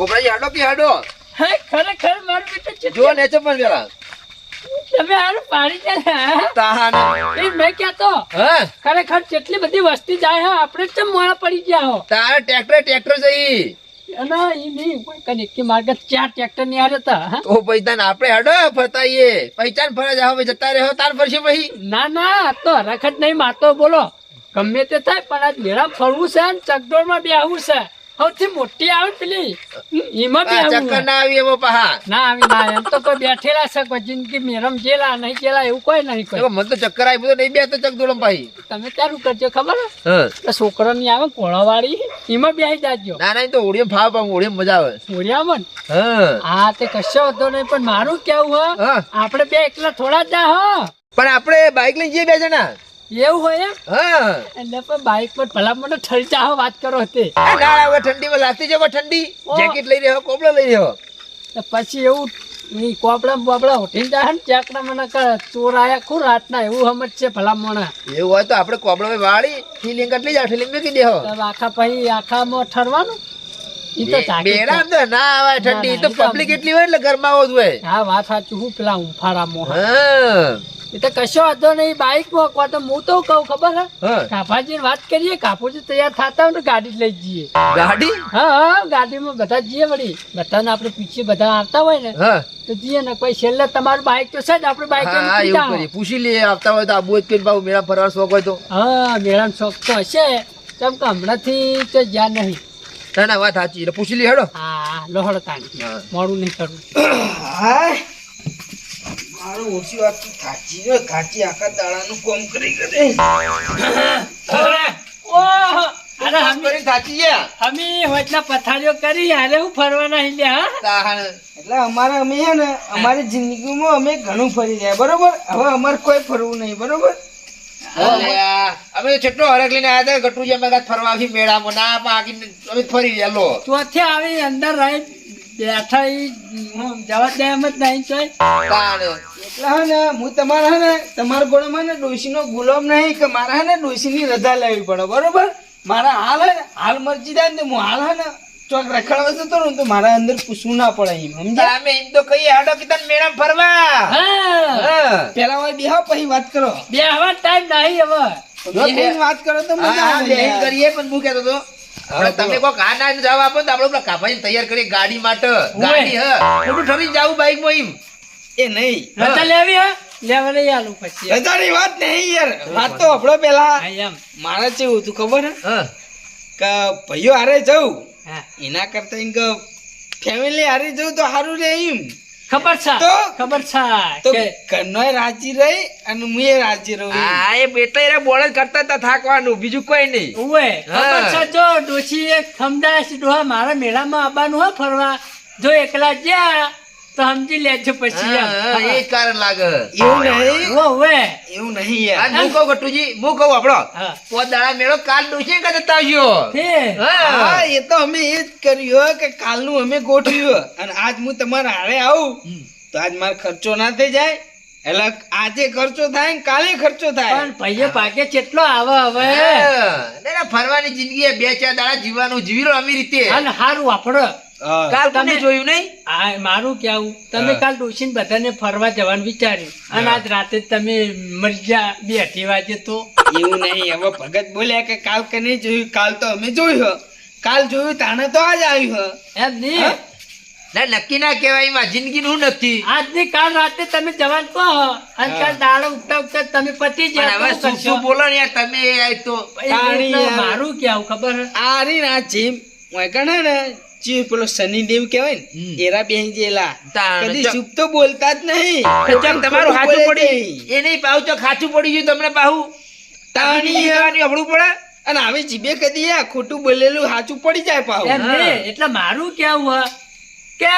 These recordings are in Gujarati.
ગોપરાજી હાડો પી હાડો? હે ખરેખર મારું બેટું જો નેચો પણ પેલા તમે હારું પાડી છે તાહાન. એ મેં કહેતો હે? ખરેખર કેટલી બધી વસ્તી જાય હે આપણે જ મોડા પડી ગયા હો. તારે ટ્રેક્ટર ટ્રેક્ટર જઈ અને ઈ નહીં કોઈ કને કે માર્ગે ચાર ટ્રેક્ટરની આરે તા? તો પૈસા આપણે હડો ફરતાઈએ. પૈસા ફરજ આવો જતા રહ્યો તાર ફરશે પછી. ના ના તો રખત નહીં માતો બોલો. ગમે તે થાય પણ આજ મેળા ફરવું છે ને ચકડોળમાં બેહવું છે. સૌથી મોટી આવે પેલી એમાં બી ચક્કર ના આવી એમાં પહા ના આવી ના એમ તો કોઈ બેઠેલા છે કોઈ જિંદગી મેરમ જેલા નહીં જેલા એવું કોઈ નહીં કોઈ. મને તો ચક્કર આવી બધું નહીં બે તો ચક દોડમ ભાઈ તમે ક્યારું કરજો ખબર? હે? છોકરો ની આવે કોળાવાળી એમાં બેસી જાજો. ના ના તો ઓડિયમ ફાવ પણ ઓડિયમ મજા આવે. ઓળિયામાં? હા. હા તે કશો હતો નહીં પણ મારું કેવું હ આપણે બે એકલા થોડા જ જા હ. પણ આપણે બાઇક લઈને જઈએ બે જણા. એવું હોય એમ? હા. એટલે પણ બાઈક પર ભલા મને ઠરી વાત કરો તે. આ ના હવે ઠંડીમાં લાગતી છે ઠંડી. જેકેટ લઈ રહ્યો કોબળો લઈ રહ્યો. પછી એવું કોપડા બોપડા ઉઠીને જાય ને ચાકડા મને ચોર આયા ખું રાતના એવું સમજ છે ભલા મોણા એવું હોય તો આપણે કોબળો વાળી ફિલિંગ કેટલી જાય ફિલિંગ મૂકી દેહો. આખા પછી આખામાં ઠરવાનું? ઈ તો ના આવે ઠંડી. પબ્લિક એટલી હોય એટલે ઘરમાં આવો જ હોય. હા વાત સાચું હું પેલા ઉંફાડા મોહ. હા. એ તો કશો વાંધો નહીં તો હું તો કહું ખબર હે? કાપાજી વાત કરીએ કાપુજી તૈયાર થતા હોય તો ગાડી લઈ જઈએ. ગાડી? હા હા ગાડીમાં બધા જઈએ વળી. બધાને આપણે પીછે બધા આવતા હોય ને તો જઈએ ને કોઈ છેલ્લે તમારું બાઈક તો છે જ આપણે કરીએ. પૂછી લઈએ આવતા હોય તો આબુ જ બાબુ મેળા ફરવા શોખ હોય તો. હા મેળાનો શોખ તો હશે. કેમ કે હમણાંથી તો જ્યાં નહીં. ના ના વાત સાચી પૂછી લઈએ હેડો. હા લોહડ તાણી મોડું નહીં કરવું. હાય. મારું ઓછી વાત તો થાચી ગયો થાચી આખા દાડાનું કોમ કરી કરે. અમારે અમે અમારી જિંદગીમાં અમે ઘણું ફરી રહ્યા બરોબર? હવે અમારે કોઈ ફરવું નહીં બરોબર? અમે તો છેટલો હરક લઈને આવ્યા હતા ગટુજી અમે ફરવાથી મેળામાં ના પાકી અમે ફરી ગયા લો. ચોથી આવી અંદર રહી બેઠા જવા દે એમ જ નહીં ચોય એટલે હે ને હું તમારા હે ને તમારા ગોળામાં ને ડોશીનો ગુલામ નહીં કે મારા હે ને ડોશીની રજા લેવી પડે બરોબર? મારા હાલ હે હાલ મરજી જાય ને હું હાલ હે ને ચોક રખડવા જતો ને તો મારા અંદર પૂછવું ના પડે એમ અમે એમ તો કહીએ હાડો કે તને મેળામાં ફરવા. હા. હા. પેલા વાર બેહો પછી વાત કરો. બે હવે ટાઈમ નહીં હવે. વાત કરો તો મજા આવે કરીએ પણ હું કહેતો હવે તમે કોક હા ના જવાબ આપો તો આપણે કાપાઈ તૈયાર કરીએ ગાડી માટે. ગાડી હ. ખોટું ઠરીને જાવું બાઈકમાં એમ. એ નહીં. રજા લેવી હે? લેવા લઈ આલું પછી. રજાની વાત નહીં યાર. વાત તો હભળો પેલા મારે કેવું તું ખબર હે? હા. કે ભાઈઓ હારે જવું હા. એના કરતા એમ કે ફેમિલી હારે જવું તો સારું રે એમ. ખબર છે તો? ખબર છે તો કનોય રાજી રહી અને મુએ રાજી રહું આ હા એ બેટા બોલ જ કરતા તા થાકવાનું બીજું કોઈ નહીં ઉવે ખબર હા. છે જો ડોશી એક ખમદાસ ડોહા મારા મેળામાં આવવાનું હો ફરવા જો એકલા જ્યાં તો સમજી લેજો પછી એ કારણ લાગે. એવું નહીં? ઓ હવે એવું નહીં આ યાર હું કહું ગટુજી હું કહું આપણો. દાડા મેળો કાલ ડોસી કે જતા આવ્યો. હા. હા. એ તો અમે એ જ કર્યું કે કાલનું અમે ગોઠવ્યું અને આજ હું તમારા હારે આવું તો આજ મારો ખર્ચો ના થઈ જાય. એટલે આજે ખર્ચો થાય ને કાલે ખર્ચો થાય. પણ ભાઈએ પાકે કેટલો આવે હવે. ફરવાની જિંદગી એ બે ચાર દાડા જીવવાનું જીવી લો આવી રીતે. અને સારું વાપરો. કાલ તમે- જોયું નહીં? આ મારું કેવું? તમે કાલ ડોસીને બધાને ફરવા જવાનું વિચાર્યું. અને આજ રાતે તમે મરજા બે અઢી વાગે તો. એવું નહીં હવે ભગત બોલ્યા કે કાલ કે નહીં જોયું? કાલ તો અમે જોયું કાલ જોયું તાણે તો આજ આવ્યું હ. એમ નહીં. ના નક્કી ના કહેવાય એમાં જિંદગી નું નક્કી આજની કાલ રાતે તમે જવાન કહો. અને કાલ દાડો ઉઠતા ઉઠતા તમે પતી જાય હવે શું શું બોલો ને યાર તમે આ તો મારું કેવું ખબર? આરી આ રી ના જીમ. હું કણે ને જી પેલો શનિદેવ કહેવાય ને એરા બેહી જેલા કદી શુભ તો બોલતા જ નહીં. ચમ તમારું ખોટું હાચું પડી. એ નહીં પાહુ તો ખાચું પડી ગયું તમને પાહુ. તાણી. હમણું પડે. અને હવે જીભે કદી આ ખોટું બોલેલું સાચું પડી જાય પાછું એટલે મારું કેવું હે કે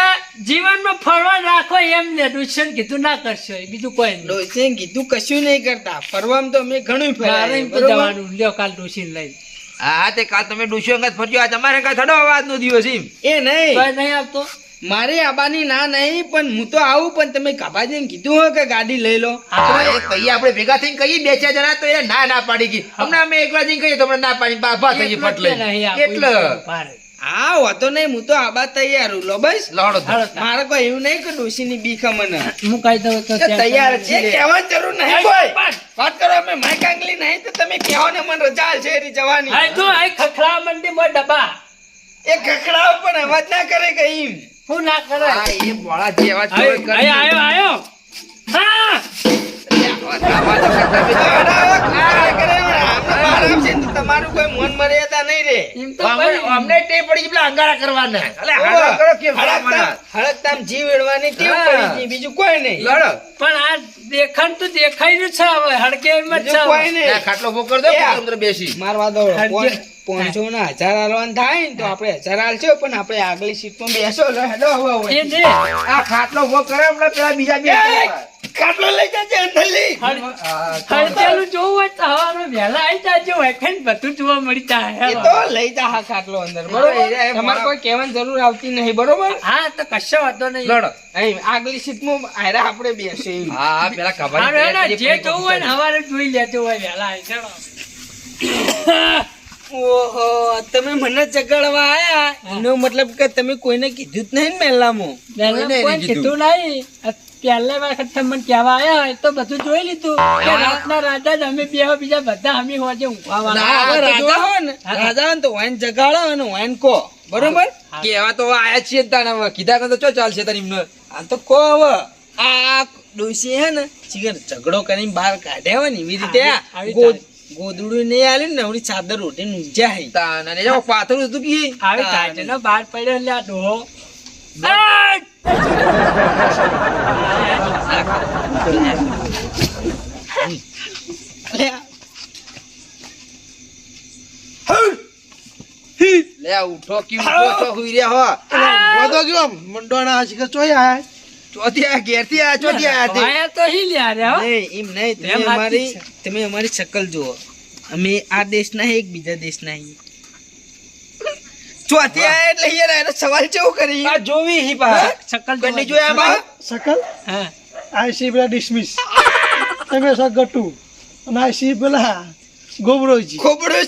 જીવનમાં ફરવા રાખો એમ ને દુષ્યંત કીધું ના કરશો બીજું કોઈ નહીં. કીધું કશું નહીં કરતા. ફરવામાં તો અમે ઘણું ફર્યા. જવાનું લ્યો કાલ ડોસીને લઈ હા તે કાલ તમે ડોશી અંગત ફરજો આ તમારે કાંઈ થડો અવાજ નો દિવસ એમ. એ નહીં. કોઈ નહીં આપતો મારે આબાની ના નહીં પણ હું તો આવું પણ તમે કાબાજીને કીધું હોય કે ગાડી લઈ લો. કહીએ આપણે ભેગા થઈને કહીએ બે ચાર જણા તો એ ના ના પાડી ગઈ. હમણાં અમે એકલા જઈને કહીએ તો ના પાડી બાબા થઈ આપું, એટલે. હા વાતો નહીં હું તો આબા તૈયાર હું લો બસ. લડો તો. મારે કોઈ એવું નહીં કે ડોશીની બીખ મને હું કહી દઉં તો તૈયાર છે કહેવા જરૂર નહીં કોઈ. વાત કરો અમે માઈક આંગલી નહીં તો તમે કહેવો ને મને રજા છે એરી જવાની. આ જો આ ખખડા મંડી મો ડબ્બા. એ ખખડાવ પણ અવાજ ના કરે કે એમ હું ના કરે આ એ બોળા જે અવાજ કરે. આયો આયો આયો. હા. તમારું કોઈ મન મર્યાદા નહીં રે અમને ટેવ પડી પેલા અંગારા કરવાના. અલે ઓહો, હાડા કરો કેમ હડકતામ- કરવાના? હડકતામ જીવ વેડવાની ટેવ પડી ગઈ બીજું કોઈ નહીં. લડો. પણ આ દેખાણ તો દેખાઈ રહ્યું છે હવે હડકે એમ જ છે કોઈ નહીં. ના, ખાટલો ઊભો કરી દો અંદર બેસી. મારવા દો. પાંચસો ના હજાર હાલવાનું થાય ને તો આપણે હજાર હાલશો પણ આપણે આગલી સીટમાં બેસો. હેડો હવે આ ખાટલો ઊભો કરે પેલા બીજા બે ખાટલો લઈ જજે અંદર લઈ. જોવું હોય તો હવારમાં વહેલા આવી જાજો વેખાઈ બધું જોવા મળી જાય એ તો લઈ જા હા ખાટલો અંદર બરોબર? એ, એ, તમારે કોઈ કહેવાની જરૂર આવતી નહીં બરોબર? હા તો કશો વાંધો નહીં. લડો. અહીં આગલી સીટમાં આયરા આપણે બેસે હા પેલા જે જોવું હોય ને હવારે જોઈ લેજો હોય વહેલા આવી ચલો ઓહો તમે મને જગાડવા આયા? એનો મતલબ કે તમે કોઈને કીધું જ નહીં ને પહેલામાં કોઈને કીધું. નહીં. આ પહેલા વખત તમને કહેવા આવ્યા હોય તો બધું જોઈ લીધું કે રાતના રાજા જ અમે બે બીજા બધા અમે હોજે. ના, તો રાજા હોય ને રાજા તો વાઈન જગાડો અને વાઈન કો બરોબર કેવા તો આયા છીએ તાને હવે. કીધા કરતા ચો ચાલશે તારી એમને આ તો કો હવે આ ડોસી હે ને ચીકર ઝઘડો કરીને બહાર કાઢ્યા હોય ને એવી રીતે. ગોદડું નહીં આલ્યું ને હવડી ચાદર રોટી ઊંઝા હે. તાના ને જો પાથરું હતું કે આવી કાઢીને બહાર પડ્યો આ ડોહો! લે. આ. લે આ ઉઠો કે ઉઠો તો હુઈ રહ્યા હો. વધો ગયો મંડોણા ચોઈ આયા. ચોથી આ ઘેરથી આ ચોથી તે. વાયા તો હી લ્યા રે હો. નહીં એમ નહીં તમે અમારી તમે અમારી શકલ જુઓ. અમે આ દેશના હે એક બીજા દેશના હે. ચોથી આયા એટલે યાર એનો સવાલ કેવો કરી? આ જોવી હી પા સકલ કંડી જોયા બા સકલ હા? આઈસી પેલા ડિસમિસ? તમે સા ગટુ. અને આઈસી પેલા ગોબરોજી. ખોબડો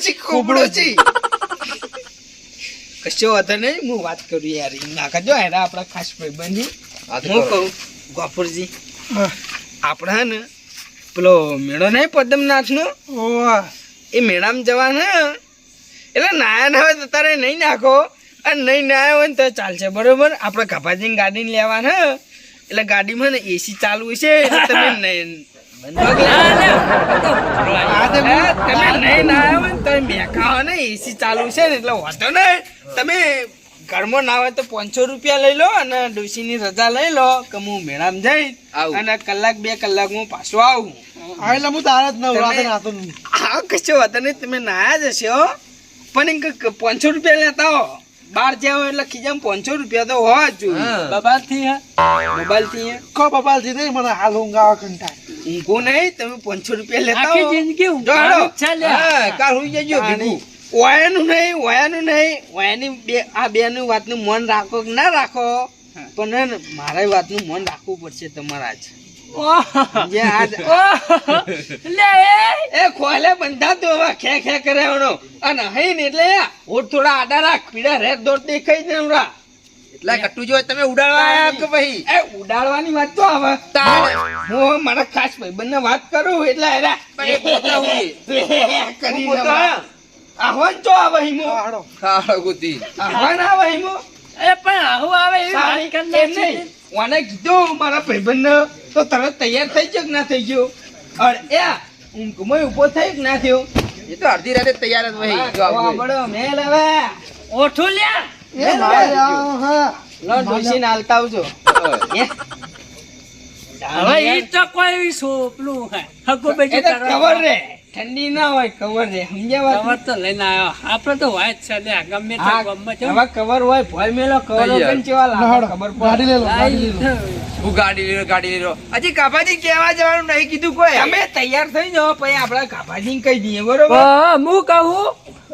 છે કશો વાંધો નહીં હું વાત કરું યાર. એમ ના કરજો હેરા આપણા ખાસ ભાઈબંધી. હા. કહું ગોપુરજી. હા. આપણે હે ને પેલો મેળો નહીં પદમનાથનો? નો એ મેળામાં જવાના. એટલે નાયા ના હોય તો તારે નહીં નાખો. અને નહીં નાયા હોય ને તો ચાલશે બરોબર? આપણે કપાજીની ગાડી લેવાના એટલે ગાડીમાં ને એસી ચાલુ છે તમે નહીં આ તે હે, તમે નહીં નાયા હોય ને તમે મેકાવો ને એસી ચાલુ છે ને એટલે હોતો નહીં. તમે ઘરમાં ના હોય તો પાંચસો રૂપિયા લઈ લો અને ડોશીની રજા લઈ લો કે હું મેળામાં જઈ આવું. અને કલાક બે કલાકમાં પાછો આવું. એટલે હું તારા જ ન નાતો નહીં. હા કશો વાંધો નહીં તમે નાયા જશે હો પણ એમ કે પાંચસો રૂપિયા લેતા હો. બહાર જાવ એટલે ખીજામ પાંચસો રૂપિયા તો હોવા જ જોઈએ. હા. બાબાથી હા? મોબાઈલથી કો બબાલથી નહીં મને હાલ ઊંઘાવા કંટાળ. ઊંઘો નહીં તમે પાંચસો રૂપિયા લેતા આખી જિંદગી લ્યા. હા કાલ હું જજો. નહીં. ઓયાનું નહીં ઓયાનું નહીં. ઓયાની બે આ બેનું વાતનું મન રાખો કે ના રાખો? પણ ને મારા વાતનું મન રાખવું પડશે તમારા જ. ઓહ! જે આજ ઓહ! લે એ! એ ખોલે બંધાતો હવે ખે ખે કરે અને હઈ એટલે હોઠ થોડા આડા રાખ પીડા રેત દોડ દેખાઈ હમણાં એટલા કટ્ટુ જો તમે ઉડાડવા આવ્યા કે ભાઈ એ ઉડાડવાની વાત તો આવે તારે. હું મારા ખાસ ભાઈ બંને વાત કરું એટલે હેરા પણ એ પોતા હોય. કરી આહવાન તો આવે હિમો હાડો ખાડો ગુતી. આહવાન આવે હિમો એ પણ આહુ આવે એવી વાત કરી નહીં. ઓને કીધું? મારા ભાઈબંધને તો તરત તૈયાર થઈ ગયો કે ના થઈ ગયો? અરે એ ઊંઘમાં ઊભો થઈ કે ના થયો? એ તો અડધી રાતે તૈયાર જ હોય આવું. બડો મેલ હવે. ઓઠું લ્યા. એ હા. લો ડોસીને હાલતા આવજો. એ? હવે ઈ તો કોઈ સોપલું હે? બેટી તો રે. ઠંડી ના હોય કવર રે સમજ્યા વાત? કવર તો લઈને આવ્યો. આપડે તો હોય જ છે ને ગમે તે હા, ગમે છે હવે કવર હોય ભોય મેલો કવર. વગર ચેવા લાગે? ખબર ગાડી પડે લે ગાડી લે. હું ગાડી લીધો ગાડી લીધો હજી કાભાજી કેવા જવાનું નહીં કીધું કોઈ. અમે તૈયાર થઈ જાઓ પછી આપણે કાભાજી કહી દઈએ બરોબર? હું કહું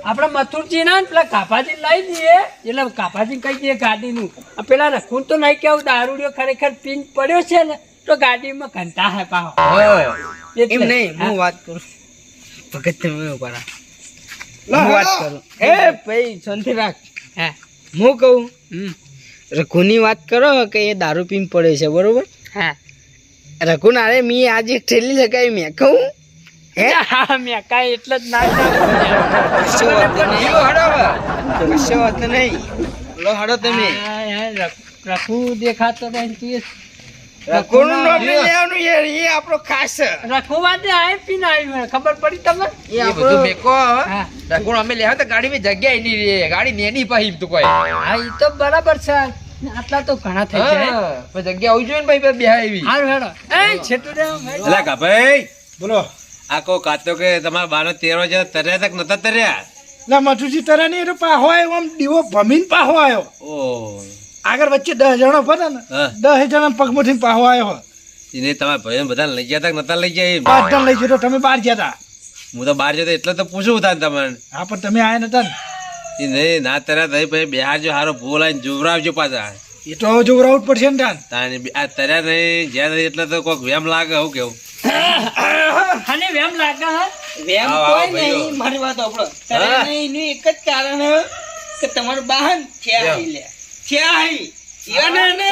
આપડે મથુરજી ના ને પેલા કાપાજી લઈ દઈએ એટલે કાપાજી કહી દઈએ ગાડીનું. નું પેલા ખૂન તો નહીં કેવું દારૂડિયો ખરેખર પીન પડ્યો છે ને તો ગાડીમાં ઘંટા હે પાહો એમ નહીં હું. વાત કરું. ભગત તમે ઊભા હું વાત હેડો. કરું? એ ભાઈ શાંતિ રાખ. હા. હું કહું? રઘુની વાત કરો કે એ દારૂ પીને પડે છે બરોબર? હા. રઘુ નારે મી આજે ઠેલી લગાવી મેં. કહું? હે? હા મેં કાંઈ એટલે જ ના કશો વાંધો નહીં. કશો વાંધો નહીં. લો હડો તમે. રખું દેખાતો નહીં લેવાનું યાર એ આપણો ખાસ છે. રખું વાદે આય પીને આવી ખબર પડી તમને? એ એ બધું મેકો હા. અમે લેવા તો ગાડીમાં જગ્યા નહીં રે. ગાડી નેની પાહી તું કોઈ. હા એ તો બરાબર છે. આટલા તો ઘણા થઈ જગ્યા હોવી જોઈએ ને ભાઈ બેહા એવી. હારું હેડો. એ છેટું બોલો. આ કાતો કે તમારા બાનો તેરો છે તર્યા તક નતા તર્યા? ના મધુજી તર્યા નહીં એટલે પાહો આવ્યો આમ દીવો ભમીન પાહો આવ્યો. ઓ આગળ વચ્ચે દસ જણો ફરતા ને દસ જણા પગમાંથી પાહો આવ્યો. એને તમારા ભાઈ બધા લઈ ગયા હતા નતા લઈ ગયા બધા લઈ જતો તમે બહાર ગયા હતા. હું તો બહાર જતો એટલે તો પૂછું હતા તમને હા પણ તમે આયા નતા ને. એ નહીં ના તર્યા થઈ પછી બિહારજો હારો ભૂલ આવીને જોવરાવજો પાછા. એ તો જોવરાવું જ પડશે ને તાન. તાને આ તર્યા નહીં જ્યાં નહીં એટલે તો કોઈક વેમ લાગે હું કેવું? આને વેમ લાગે હા? વેમ કોઈ નહીં મારી વાત આપણો હા. એનું એક જ કારણ કે તમારું બહાન છે લે. થયા હઈ? ઈવન એને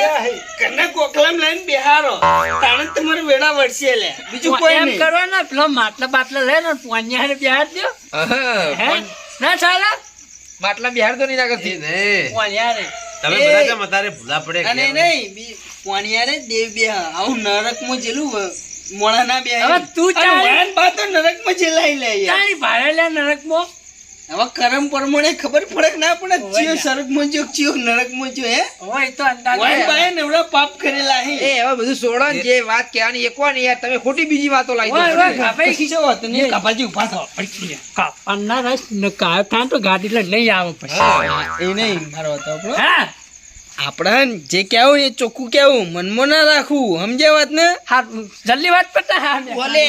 ઘરના કોકલામ લઈને બેહારો. તાણે તમારું વેડા વળશે લે. બીજું કોઈ એમ કરો ને પેલો માટલા બાટલા લે ને પોન્યા બિહાર દો હા, હે? પણ ના ચાલે માટલા બિહાર તો નહીં ના એ કરતી નહીં પોન્યા રે તમે બધા કેમ અત્યારે ભૂલા પડે અને નહીં બી- પોણિયારે દેવ બે. આવું નરકમાં જેલું મોણા ના બે હવે તું ચાલ. બાતો નરકમાં જેલાઈ લે ચાલી ભાડે લે નરકમાં. હવે કરમ પ્રમાણે ખબર પડે કે ના પડે? ચિયો સ્વર્ગમાં જો ચિયો નરકમાં જો હે? હોય તો અંદાજ હોય. બાય નવડા પાપ કરેલા હે. એ હવે બધું છોડો ને જે વાત કહેવાની એક ને યાર? તમે ખોટી બીજી વાતો લાવી દો. હોય, કાપાઈ કશો વાત ને કાપાજી ઊભા થો. કાપવાના રસ ન કા- કાં તો ગાડી લઈ નહીં આવે પછી. એ નહીં મારો હતો આપણો. હા. આપણા જે કેવું એ ચોખ્ખું કેવું મનમાં ના રાખવું સમજ્યા વાત ને? હા જલ્દી વાત પડતા હા. બોલે.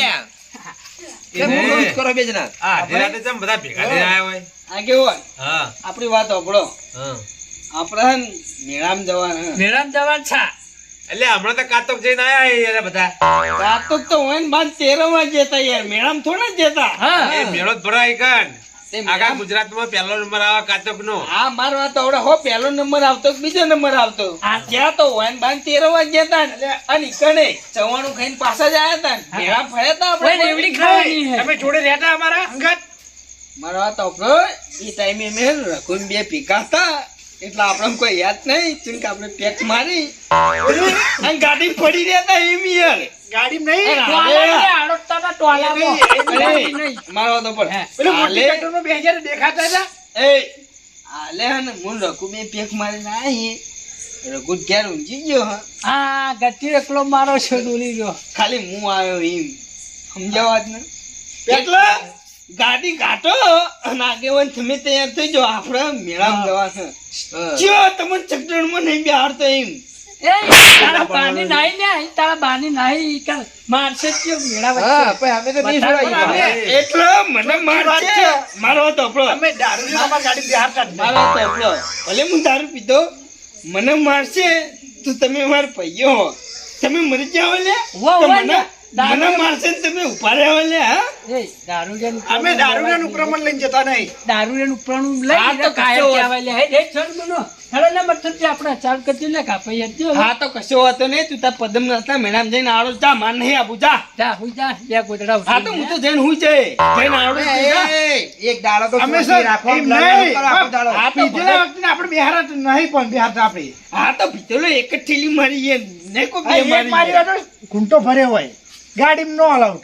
કરો બે જણા આ રાતે ચમ બધા ભેગા થઈને આયા હોય. આ કેવું હા. આપણી વાત આપણો હા. આપણે મેળામ ને મેળામાં જવાના મેળામાં જવાનું છે. એટલે હમણાં તો કાતોક જઈને આયા યાર બધા. રાતો તો હોય ને બાદ તેરમાં જતા યાર. મેળામ થોડા જ જતા. હા. એ મેળો ભરાય તે આખા ગુજરાતમાં પહેલો નંબર આવે કાતોક નો હા મારો વાત આવડે. હો પહેલો નંબર આવતો બીજો નંબર આવતો? આ જ્યાં તો વાન બાન તેરવા ગયા તા અને કણે ચવાણું ખાઈને પાછા જ આયા તા ભેળા ફર્યા તા કોઈ આપણે એવડી ખાવાની. તમે જોડે રહેતા અમારા અંગત? મારો વાત આવડો. એ ટાઈમે મેં રઘુન બે પીકાતા હતા. એટલે આપણે કોઈ યાદ નહીં. ચિંક આપણે પેક મારી. અને ગાડી પડી રહ્યા હતા એમ યાર. ગાડી નહીં. નહીં. મારો. મોટી હાલે- બે હજાર દેખાતા હતા? એ હાલે હે હું રઘુ બે પેક મારીને આવી રઘુ ઘેર ઊંઘી ગયો હા. હા ગતિ એકલો મારો છે ડોલી ગયો. ખાલી હું આવ્યો એમ. સમજાવ વાત ને. એટલે ગાડી ઘાટો અને આગેવાન તમે તૈયાર થઈ જાઓ. આપણે મેળામાં જવા છે. ચિયો તમને ચકડણમાં નહીં બેહાડતો એમ. તારા બાની નાઈ ને અહીં તારા બાની નાઈ ઈ મારશે જ કેવું મેળા હા પણ અમે તો નહીં બતાવો એટલે મને મારશે? મારો અમે દારૂ ગાડી મારો ભલે. હું દારૂ પીધો મને મારશે તો તમે મારા પૈયો તમે મરી જાઓ લે. તો મને દારૂ- મારશે ને તમે ઊભા રહેવા લે હા એ દારૂડિયાનું અમે દારૂ ઉપરમણ લઈને જતા નહીં દારૂડિયાનું ઉપરાણું લઈ હા, તો કાયમ કહેવાય લે. હે, હે, છોડ બનો. હેડો ને મથુરજી, આપણે ચાલ કરજો ને કાપાઈ હટજો. હા તો કશો વાતો નહીં તું તાર પદમ નતા મેળામાં જઈને આડો જા માર નહીં આપું જા જા, હુઈ જા, બે ગોદડા હા તો હું તો જઈને હું જઈ જઈને આડો એ, તું જા. એ, એક દાડો તો અમે સર રાખો, એમ લડાઈ નહીં. કરો આખો દાડો. હા તો વખતે આપણે બિહારતા નહીં પણ બિહારતા આપણે હા તો ભીતેલો એક જ ઠેલી મારી એ નહીં કોઈ બે મારી ઘૂંટો ભર્યો હોય ગાડીમાં નો અલાઉડ.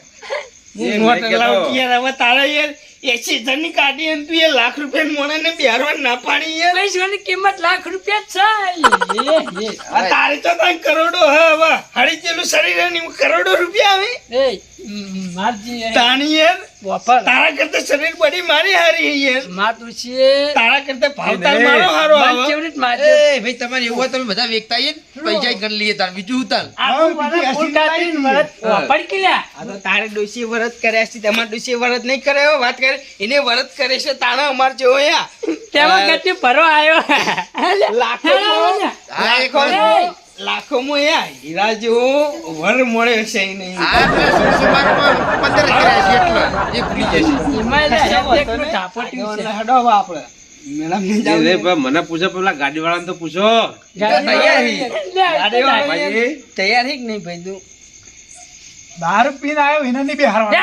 નોટ મેં યાર હવે તારા યાર એસી કાઢી અને તું એ લાખ રૂપિયા મોણાને બિહારવા ના પાડી યાર. પૈસાની કિંમત લાખ રૂપિયા જ છે તારે તો કરોડો હે હવે હળી જેલું શરીર ને કરોડો રૂપિયા આવે. એ, મારજી તાણી યાર. તારા કરતા શરીર બડી મારી હારી હે યાર. માર તુલસીએ તારા કરતા ભાવ તાર મારો હારો આવે કેવી રીતે મારજો? એ, ભાઈ તમારે એવું તમે બધા વેચતા આવીએ ને, પૈસા ગણ લઈએ તાર. બીજું હા. વાપરી કે લ્યા. આ તો તારે ડોસી વરત કર્યા છે તમારે ડોસી વરત નહીં કરે વાત કરે. એને વરત કરે છે તાણા અમાર જેવો યા તેમાં ગતિ ભરો આવ્યો લાખો લાખો લાખોમાં યા હીરા જેવો વર મળે છે બારમાં પંદર કર્યા છે એટલે. એ ભૂલી જશે નહીં. આપણે. મને પૂછો પેલા ગાડી વાળાને તો પૂછો. તૈયાર હી. વાળો નહીં ભાઈ તું? દારૂ પીને આવ્યો એના નહીં બેહારવાનો.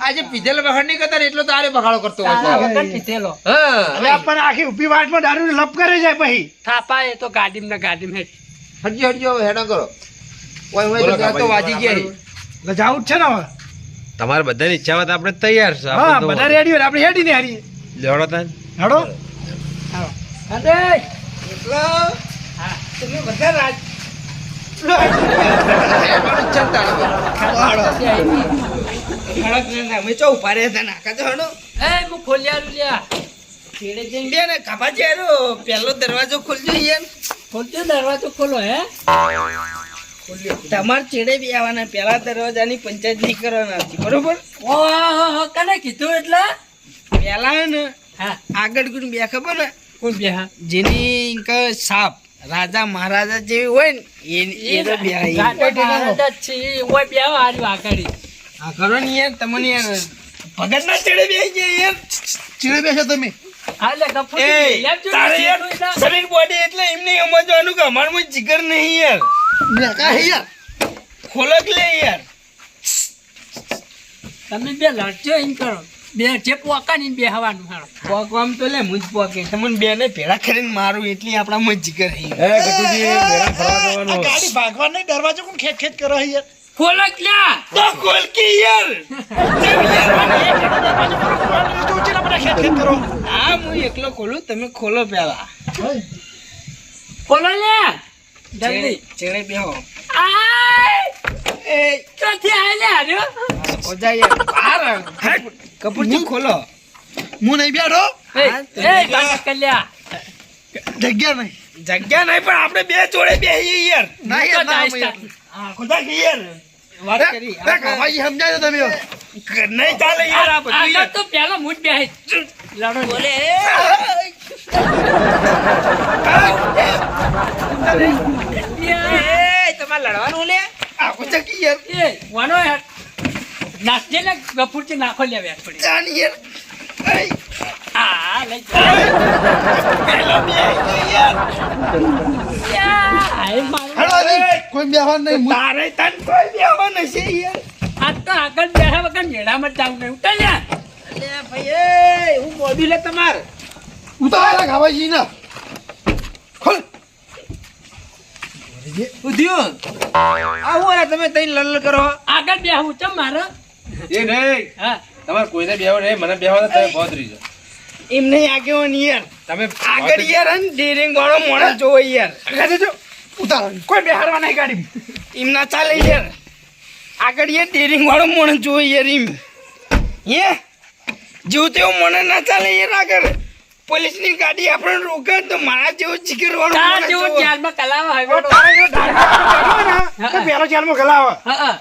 આજે પીધેલો બહાર નહીં કરતા એટલો તારે બખાડો કરતો પીધેલો. હા. હવે આપણને આખી ઊભી વાટમાં દારૂ લપ કરે છે પછી. થાપા એ તો ગાડી ને ગાડીમાં હેઠ. હટજો હટજો હેડો કરો. ઓય ઓય તો વાજી ગયા. જાવું છે ને હવે. તમારે બધાની ઈચ્છા હોય તો આપણે તૈયાર છે. હા બધા રેડી હોય આપણે હેડી ને હારીએ. લેવડો તાન. હેડો. અરે, એટલો? હા. તમે બધા રાજ. હેડવાનું જ છે ને તારે બધું. ખડક ને ના, અમે ચો ઊભા રહ્યા હતા નાકા તો હડો એ, હું ખોલી આલું લ્યા. છેડે જઈને બે ને કાપાજી હારો પહેલો દરવાજો ખોલજો યાર ખોલજો દરવાજો ખોલો હે. તમારે છેડે બી આવવાના. પહેલા દરવાજાની પંચાયત નહીં કરવાના હતી. બરોબર? ઓ કને કીધું એટલે? પેલા ને આગળ કોણ બે ખબર ને કોણ બે જેની ક સાપ રાજા મહારાજા જેવી હોય ને એ એ તો બે આવી. વાઘાડી. હા કરો ને યાર તમને યાર ભગત ના ચડે બે ગયા યાર. ચીડે બેસો તમે. તારે યાર એટલે. શરીર બોડી એટલે એમને સમજવાનું કે અમારું જીગર નહીં યાર. મેં હે યાર ખોલક લે યાર. તમે બે લડજો એમ કરો. બે જે પોકા ને બે હવાનું હાલો. પોક તો લે મુજ પોકે. તમને બે ને ભેળા કરીને મારું એટલી આપણામાં જીગર હી એ ગટુજી, મેળા ફરવા આ ગાડી ભાગવા નહીં દરવાજો કોણ ખેત ખેત કરો યાર ખોલો જ લ્યા તો ખોલ કે યાર જેમ યાર મને તું ચીલા બધા ખેંચ ખેંચ કરો. હા હું એકલો ખોલું તમે ખોલો પેલા. ખોલો લે. જલ્દી. ચેડે બેહો. આય! એ. ક્યાંથી આય લે હાર્યો ઓજા યાર. બહાર કપૂરજી ખોલો. હું નહીં બેઠો એ બાકી કલ્યા. જગ્યા નહીં. જગ્યા નહીં પણ આપણે બે જોડે બેહીએ યાર. ના યાર ના ખોદા કે યાર. વાત કરી. કાકાજી સમજાય તો તમે. નહીં ચાલે યાર આ બધું. તો પેલા મુજ બે લડો બોલે. એ તમારે લડવાનું લે? આ ખોદા યાર. એ વાનો યાર. નાચજે ને ગફુરજી નાખો લે પડી. જાન યાર. આ લઈ. બે યાર. કોઈ બેહવાનું નહીં તારે તન કોઈ બેહવા નથી યાર. આ તો આગળ બેઠા વગર મેળામાં જ નહીં ઉઠા અલે ભાઈ હું મોડું લે તમાર. ઉતારા ખાવાજી ના. ખોલ. ઉધ્યું. આ હું તમે તઈ લલ કરો. આગળ બેહું ચમ મારે. એ નહીં. હા. તમારે કોઈને બેહો નહીં મને બેહો તો તમે બહુ રીજો એમ નહીં આગેવો યાર. તમે આગળ યાર અને ડેરિંગ વાળો મોણસ જોવો યાર. આગળ જજો. ઉતારો. કોઈ બેહારવા નહીં ગાડી. એમ ના ચાલે યાર આગળ યાર ડેરિંગ વાળો મોણસ જોવો યાર એમ. હે? જેવું તેવું મને ના ચાલે યાર આગળ. પોલીસની ગાડી આપણે રોકે તો મારા જેવો જીગર વાળો તાર જેવો જેલમાં કલાવા. તારે તો પેલો જેલમાં હા.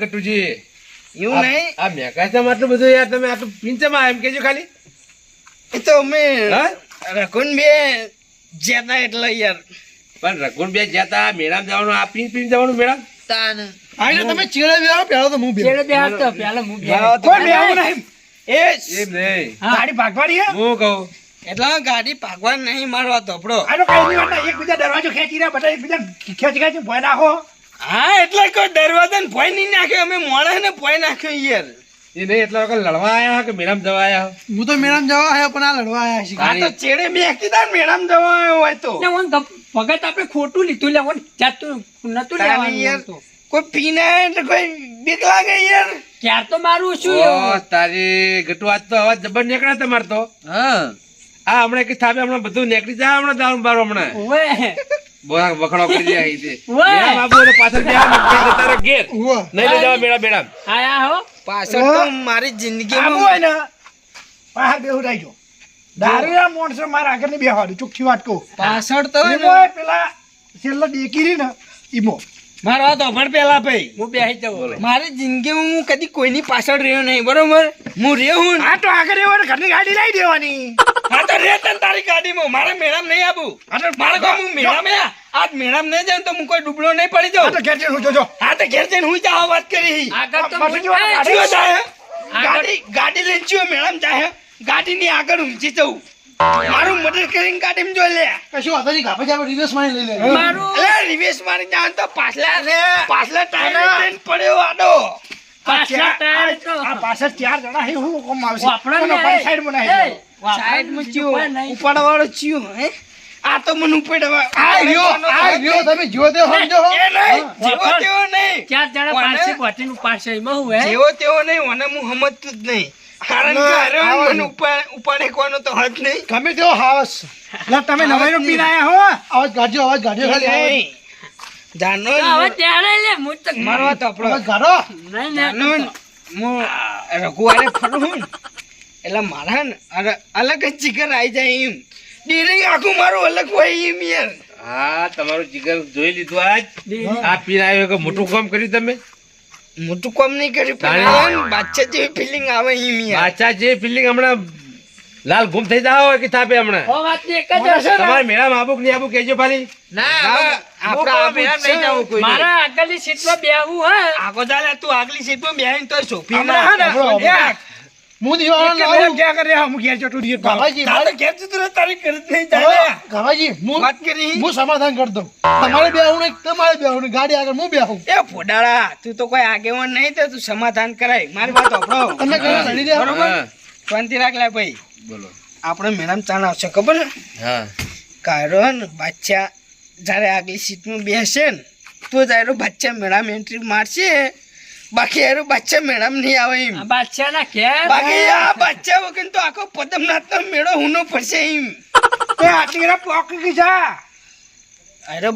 ગટુજી. એવું નહીં. આ મેકાચામાં આટલું બધું યાર તમે આટલું પિંચમાં એમ કેજો ખાલી. એ તો અમે હા? રઘુન બે જેતા એટલે યાર. પણ રઘુન બે જતા મેળામ જવાનું આ પીન પીન જવાનું મેળામ? તાન. તમે ચીડે બેહો પેલો તો હું બેહું. છેડે બેહતો, પેલા હું બેહું. કોઈ બેહવું નહીં. એ એમ નહીં. ગાડી ભાગવાની હે? હું કહું. એટલે ગાડી ભાગવા નહીં મારવા ધોપડો આ કઈ નહીં વાત એકબીજા દરવાજો ખેંચી રહ્યા બધા એકબીજા ખેંચ ખેંચ ભય નાખો. હા એટલે કોઈ દરવાજા ને ભોય નહીં નાખ્યો અમે મોડા ને ભોય નાખ્યો યાર. એ નહીં એટલા વખત લડવા આયા કે મેરામ જવા આયા હું? તો મેરામ જવા આયો પણ આ લડવા આવ્યા છે આ તો ચેડે બે કીધા મેડમ જવા આવ્યો હોય તો. ભગત આપણે ખોટું લીધું લે ઓન જાતું નતું તારી લેવાનું તો. કોઈ પીને એટલે કોઈ બીક લાગે યાર. ક્યાર તો મારું શું? તારી ગટુ આજ તો અવાજ જબર નીકળે તમારે તો. હા. આ હમણાં કે થાપે હમણાં બધું નીકળી જાય હમણાં દારૂ બારો હમણાં. બોલા વખડો કરી દે આઈ દે. બાબુ એટલે પાછળ બે કઈ જતા ઘેર. નહીં લઈ જવા મેળા મેળા આયા હો. પાછળ તો મારી જિંદગીમાં આવો ને. બહાર બેહું રાખજો દારૂના માણસો મારા આગળ નહીં બેહવાનું ચોખ્ખી વાત કહું. પાછળ તો પેલા છેલ્લો ડેકી રહી ને ઈમો. મારો હાથ ઓભળ પેલા ભાઈ. હું બેહી જાઉં. મારી જિંદગી હું કદી કોઈની પાછળ રહ્યો નહીં બરોબર? હું રહેવું હા આ તો આગળ એવો ઘરની ગાડી લઈ દેવાની. હા તો રે તને તારી ગાડીમાં. મારે મેળામ નહીં આવું. તો મારે કહું હું મેળામ આ- આજ મેળામ નહીં જાઉં તો હું કોઈ ડૂબળો નહીં પડી આ તો જાઉં ઘેર જઈને હું જોજો. હા તો ઘેર જઈને હું જાવ વાત કરી. આગળ તો બસ ગાડી- ગાડી ગાડી લઈને છું મેળામ જાય ગાડીની આગળ ઊંચી જવું મારું મદદ કરીને ગાડી જો લે. કશું વાંધો નહીં કાપા આપણે રિવર્સ મારી લઈ લે મારું? અલે રિવેશ મારી જાન તો પાછલા પાછલા ટાયર ટ્રેન પડ્યો આડો. પાછલા ટાયર તો. આ પાછળ ચાર જણા હે હું કોમ આવશે વાપરો ને કોનો સાઈડ બનાવી વાપરો સાઈડમાં ને ચિયો. હે? આ તો મને ઉપડવા આ રહ્યો આ રહ્યો તમે જો તે સમજો હો. એ નહીં જેવો તેવો નહીં. ચાર જણા? પાછી ગોતીને ઉપાડશે એમાં હું હે? જેવો તેવો નહીં મને હું સમજતું જ નહીં. ઉપાડ કોનો તો હદ નહીં. ગમે તેવો હાવસ. તમે નવાઈનો પીન આયા હો. અવાજ ગાડ્યો અવાજ ગાડ્યો ખાલી જાનો હવે ત્યારે લે હું તો મારવા તો આપણો. ગાડો નહીં નહીં. હું રઘુવારે ફરું એટલે મારા ને અરે અલગ જ જીગર આવી જાય એમ. ડીરિંગ આખું મારું અલગ હોય એમ યાર. હા તમારું જીગર જોઈ લીધું આજ. આ પીર આવ્યો કે મોટું કામ કર્યું તમે? મોટું કામ નહીં કર્યું પણ ને બાદશાહ જેવી ફિલિંગ આવે એમ યાર. પાછા જે ફિલિંગ હમણાં લાલ ગુમ થઈ જાવ કે થાપે હમણાં? ઓ વાતની એક જ હશે તમારે મેળામાં આબુક નહીં આબુક કહેજો ખાલી. ના આબુ નહીં છે. કોઈ મારા આગળની સીટમાં બેહવું હે. આગો ચાલે તું આગલી સીટમાં બેહીને તોય સોફી હે ને, હમણાં. હું દીવાનો લાવું ગાભાજી તારે ઘેર જતું રહે, તારી ઘરે નહીં. હું વાત કરી. હું સમાધાન કરી દઉં. તમારે બેહવું નહીં તમારે નહીં. ગાડી આગળ હું બેહું. એ ફોડાળા તું તો કોઈ આગેવાન નહીં તો તું સમાધાન કરાય. મારી વાત સાંભળો. તમે લડી બરોબર? શાંતિ રાખ લે ભાઈ. બોલો. આપણે મેડમ ચાણ આવશે ખબર? ને હા કારણ બાદશાહ જ્યારે આગલી સીટમાં બેસે ને તો તારો બાદશાહ મેડમ એન્ટ્રી મારશે. બાકી એનું બાદશાહ મેળામ નહીં આવે એમ. આ ના કે બાકી આ બાદશાહ વગર તો આખો પદમનાથનો મેળો હુનો પડશે એમ. તે આટલી ઘણા કીધા અરે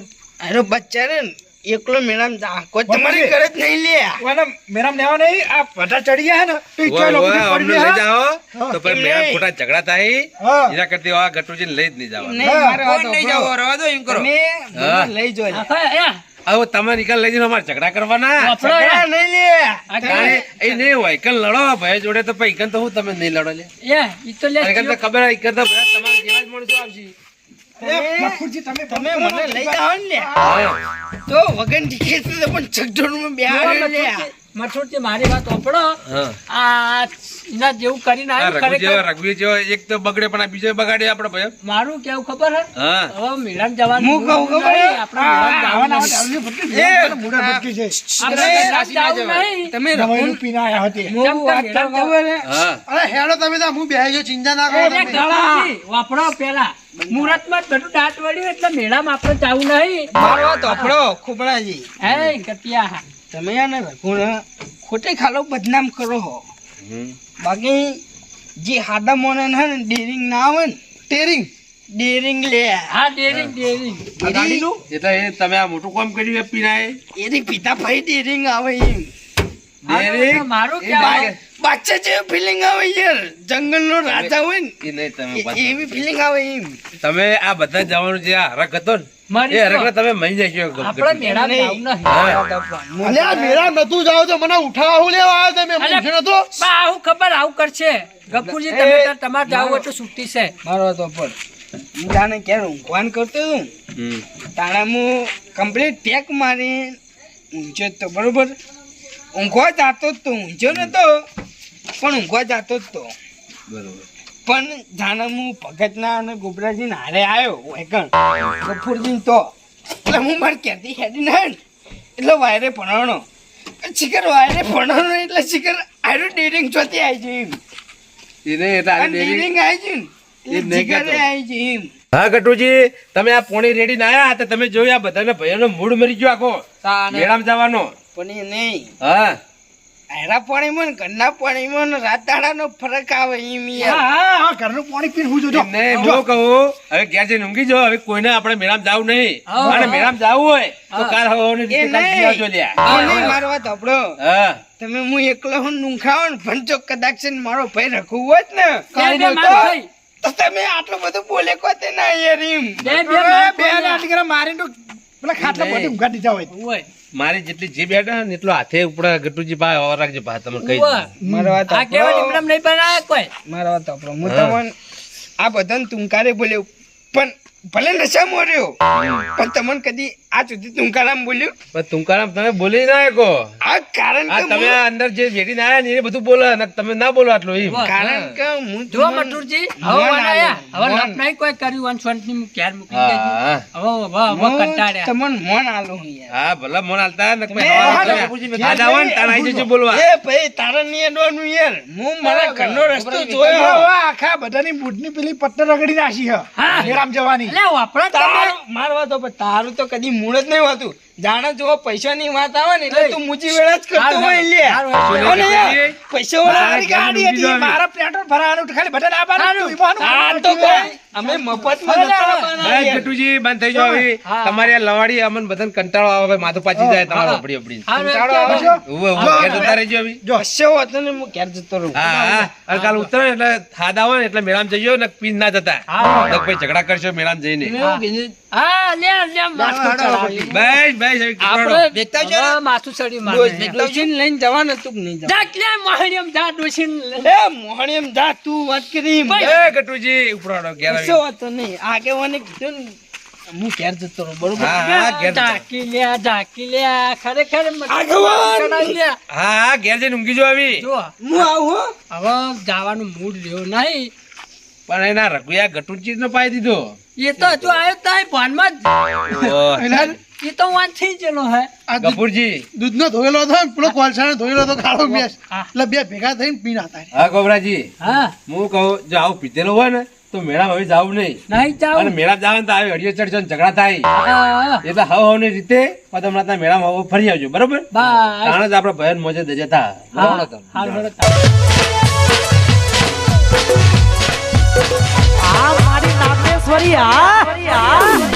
અરે બચ્ચા રે ને એકલો મેડમ કોઈ તમારી ઘરે જ નહીં લે. વાને મેળામ લેવા નહીં. આ બધા ચડી ગયા ને. તો ઈચ્છા લોકો પડી લઈ જાઓ. તો પર એમ મેળા નહીં. ઝઘડા થાય. હા. એના કરતી આ ગટુજી લઈ જ નહીં જવાનું. નહીં મારે વાત નહીં સાંભળો. રવા દો એમ કરો. મે લઈ જો. એ, હવે તમે નિકાલ લઈ જઈને અમારે ઝઘડા કરવાના. ઝઘડા નહીં લે. આ એ નહીં હોય ઈકન લડો ભાઈ જોડે તો પછી ઈકન તો હું તમે નહીં લડો લે. એ, ઈ તો લે અને તો ખબર હોય, ઈકન તો તમારા જેવા જ માણસો આવશે. તમે મને લઈ જાઓ ને તો વગન ટીકે પણ ચકડોળમાં બેહાડ્યો લે. મારી વાત સાંભળો આ એના જેવું કરીને આવ્યું રઘુ જેવો ખરેખર રઘુ જેવો એક તો બગડે પણ આ બીજો બગાડે આપણે ભાઈ. મારું કેવું ખબર હે? હવે મેળામાં જવાનું હું કહું ખબર આપણે મેળામાં જવાનું નહીં. એ, મુડા ભટકી છે. આપણે મેળામાં જવું નહીં. તમે નવાઈનું પીન આયા હતી. હું વાત ખબર હે? અરે હેડો તમે તો હું બેહી ગયો ચિંતા ના કરો તમે. વાપરો પેલા મુહૂર્તમાં બધું દાંત વળ્યું એટલે મેળામાં આપણે જવું નહીં. મારો સાંભળો, હે ગતિયા તમે આને ને રઘુને ખોટે ખાલો બદનામ કરો હો. બાકી જે હાડા મોને હે ને ડેરિંગ ના આવે ને ટેરિંગ ડેરિંગ લે. હા ડેરિંગ ડેરિંગ આ એટલે એ તમે આ મોટું કામ કર્યું એ પીનાએ એની પિતા ભાઈ ડેરિંગ આવે એમ. ડેરિંગ મારું કે બાચ્ચા જેવી ફિલિંગ આવે યાર. જંગલનો રાજા હોય ને એ નહીં તમે એવી ફિલિંગ આવે એમ. તમે આ બધા જવાનું જે આ હરખ હતો ને મારી એ તમે મહી જાય આપણે નહીં. હા. નતું જાવ તો મને ઉઠાવા હું લેવા આવ્યો તમે? મૂંઝ્યો નતો? બા, આવું ખબર આવું કરશે. ગફુરજી તમે તમારે જાવું હોય તો છૂટી છે. મારો તો હું જાણે ક્યારે ઊંઘવાન કરતો હતું હમ. તાણે હું કમ્પ્લીટ પેક મારી ઊંઘ્યો જ તો બરોબર? ઊંઘવા જાતો જ તો ઊંઘ્યો નતો પણ ઊંઘવા જાતો જ તો. બરોબર. પણ જાણે હું ભગતના અને ગોબરાજી હારે આવ્યો વેકણ ગફુરજી તો એટલે હું મારે ક્યાંથી હેડી ના એટલે વાયરે ભણાવણો શિખર વાયરે ભણાવણો એટલે શિખર આયરો ડેરિંગ જોતી આવી ડેરી- ડેરિંગ આવી છે એ ને હા ગટુજી તમે આ પોણી રેડી ના આયા તો તમે જોયું આ બધાને ભાઈઓનો મૂડ મરી ગયો આખો. મેળામાં જવાનો. પણ નહીં. હા. આયરા પાણીમાં ને ઘરના પાણીમાં ને રાત ફરક આવે એમ યાર હા હા ઘરનું પાણી પીને હું જોજો એમને હું કહું હવે ઘેર જઈને ઊંઘી જાઓ હવે કોઈને આપણે મેળામાં જવું નહીં. અને મેળામાં જવું હોય તો કાલ હવાની રીતે કાલ નહીં. પીવજો લ્યા. નહીં મારો વાત સાંભળો હા. તમે હું એકલો હું નુંખાવો ને જો કદાચ છે મારો ભાઈ રખવું હોત ને તો- તમે આટલું બધું બોલે કોતે ના યાર એમ? બે બે બે ખાઈ. મારીને તો પેલા ખાટલા પોટી ઊંઘા દીધા હોય ઓય. મારી જેટલી જીભ બેઠા ને એટલો હાથે ઉપર ગટુજી ભાઈ હવા રાખજો ભાઈ તમે કહી મારા વાત આ કેવા. લીમડામાં નહીં બનાયા કોઈ? મારા વાત સાંભળો હું તમને આ બધાને તુંકારે બોલ્યો પણ ભલે નશા મોર્યો પણ તમને કદી આ સુધી તુંકારામ બોલ્યું? પણ તુંકારામ તમે બોલી ના શકો. આ કારણ કે તમે અંદર જે વેડીને આયા ને એ બધું બોલે અને તમે ના બોલો આટલું એમ. કારણ કે હું જો મટુરજી હવે આયા હવે લપ મોન. કોઈ કર્યું વન સ્વંતની હું ક્યાર મૂકી દેજો. હવે હવે હવે કંટાળ્યા. તમને મોન આલું હા ભલા મોન હાલતા ને તમે એ હવા હા, તમે બાપુજી, મેં આ જાઓ ને તાણ બોલવા. એ ભાઈ તારા નહીં અડવાનું યાર. હું મારા ઘરનો રસ્તો જોયો હવે આખા બધાની બૂટની પેલી પટ્ટ રગડી નાખી હે. હા. જવાની. વાપરા તારું મારવા તો તારું તો કદી મૂળ જ નહીં હોતું. જાણે જો પૈસાની વાત આવે ને એટલે તું મુજી વેળા જ કરતો હોય લે. પૈસા વાળા ગાડી હતી. મારા પેટ્રોલ ભરાવાનું ખાલી બટન આપવાનું હતું. આ તો કોઈ. અમે નતા અરે. બનાવ્યા. બંધ થઈ જાવ હવે. તમારી આ લવાડી અમને બધાને કંટાળો આવે માથું પાછી જાય તમારો અપડી આપડી હારું, ચાલો, ઉવે ઉવે. જો. ઘેર જતા રહેજો હવે. કશો વાંધો નહીં, હું ઘેર જતો રહું. હા અને કાલ ઉતરે એટલે ખાધા હોય ને એટલે મેળામ જઈયો ને પીન ના જતા. હા. ભાઈ ઝઘડા કરશો મેળામ જઈને. હા. લે લે બસ બસ. આપણે દેખતા જ હવે માથું ચડ્યું મારે. લઈને જવાનું હતું નહીં જવાનું? જા જા ડોશીને એ મોહણી જા તું વાત કરી. એ ગટુજી ઉપરાડો ઘેર આવી. કશો વાંધો નહીં? આગેવાને કીધું હું ઘેર જતો રહું બરોબર? હા હા ઘેર જતા. ઝાંકી લ્યા ઢાકી લ્યા ખરેખર. હા હા ઘેર જઈને ઊંઘી જો આવી. જો હું. આવું હવે જવાનું મૂડ રહ્યો નહીં. પણ એના રઘુયા ગટુજી નો પાઈ દીધો. એ તો હજુ આવ્યો તાય ભાનમાં જ. એ તો વાંચ થઈ ગયેલો હે. ગફુરજી દૂધનો ધોયેલો હતો ને પેલો કોલસાનો ધોયેલો હતો કાળો મેસ. હા. એટલે બે ભેગા થઈને પીના થાય હા ગોબરાજી હા. હું કહું જો આવું પીધેલો હોય ને તો મેળા હવે જાવ નહીં. નહીં જાવ. અને મેળા જાવ ને તો આવી ચડશો ને ઝઘડા થાય. હા. એટલે હવ હવની રીતે ત્યાં મેળામાં હવે ફરી આવજો બરોબર? બાય તાણે જ આપડે ભયન મોજે દજે થા. બરાબર નાગેશ્વરી આ